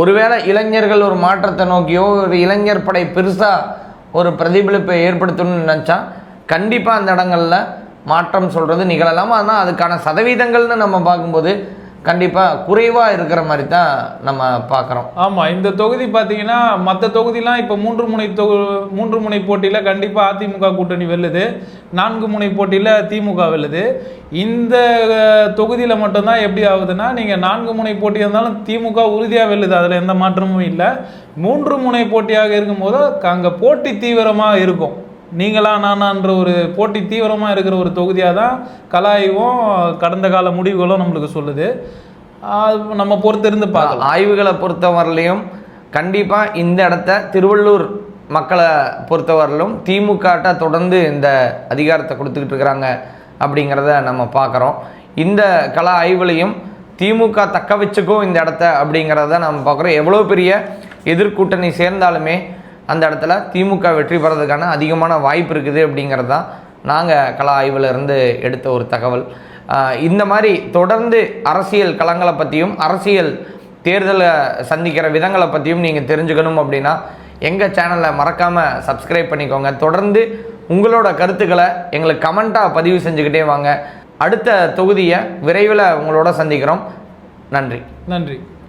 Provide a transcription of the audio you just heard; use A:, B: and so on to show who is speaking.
A: ஒருவேளை இளைஞர்கள் ஒரு மாற்றத்தை நோக்கியோ ஒரு இளைஞர் படை பெருசாக ஒரு பிரதிபலிப்பை ஏற்படுத்தணும்னு நினச்சா கண்டிப்பாக அந்த இடங்களில் மாற்றம் சொல்கிறது நிகழலாம். ஆனால் அதுக்கான சதவீதங்கள்னு நம்ம பார்க்கும்போது கண்டிப்பாக குறைவாக இருக்கிற மாதிரி தான் நம்ம பார்க்குறோம்.
B: ஆமாம் இந்த தொகுதி பார்த்தீங்கன்னா மற்ற தொகுதிலாம் இப்போ மூன்று முனை தொகு மூன்று முனை போட்டியில் கண்டிப்பாக அதிமுக கூட்டணி வெல்லுது. நான்கு முனை போட்டியில் திமுக வெல்லுது. இந்த தொகுதியில் மட்டும்தான் எப்படி ஆகுதுன்னா நீங்கள் நான்கு முனை போட்டியாக இருந்தாலும் திமுக உறுதியாக வெல்லுது. அதில் எந்த மாற்றமும் இல்லை. மூன்று முனை போட்டியாக இருக்கும்போது அங்கே போட்டி தீவிரமாக இருக்கும். நீங்களா நானான்ற ஒரு போட்டி தீவிரமாக இருக்கிற ஒரு தொகுதியாக தான் கலாய்வும் கடந்த கால முடிவுகளும் நம்மளுக்கு சொல்லுது. நம்ம பொறுத்திருந்து பார்க்கலாம்.
A: ஆய்வுகளை பொறுத்தவரையிலையும் கண்டிப்பாக இந்த இடத்த திருவள்ளூர் மக்களை பொறுத்தவரையிலும் திமுகட்ட தொடர்ந்து இந்த அதிகாரத்தை கொடுத்துக்கிட்டு இருக்கிறாங்க அப்படிங்கிறத நம்ம பார்க்குறோம். இந்த கலா ஆய்வுலையும் திமுக தக்க வச்சுக்கும் இந்த இடத்த அப்படிங்கிறத நம்ம பார்க்குறோம். எவ்வளோ பெரிய எதிர்கூட்டணி சேர்ந்தாலுமே அந்த இடத்துல திமுக வெற்றி பெறதுக்கான அதிகமான வாய்ப்பு இருக்குது அப்படிங்கிறது தான் நாங்கள் கலா ஆய்வுல இருந்து எடுத்த ஒரு தகவல். இந்த மாதிரி தொடர்ந்து அரசியல் களங்களை பற்றியும் அரசியல் தேர்தலை சந்திக்கிற விதங்களை பற்றியும் நீங்கள் தெரிஞ்சுக்கணும் அப்படின்னா எங்கள் சேனலை மறக்காமல் சப்ஸ்கிரைப் பண்ணிக்கோங்க. தொடர்ந்து உங்களோட கருத்துக்களை எங்களுக்கு கமெண்ட்டாக பதிவு செஞ்சுக்கிட்டே வாங்க. அடுத்த தொகுதியை விரைவில் உங்களோட சந்திக்கிறோம். நன்றி.
B: நன்றி.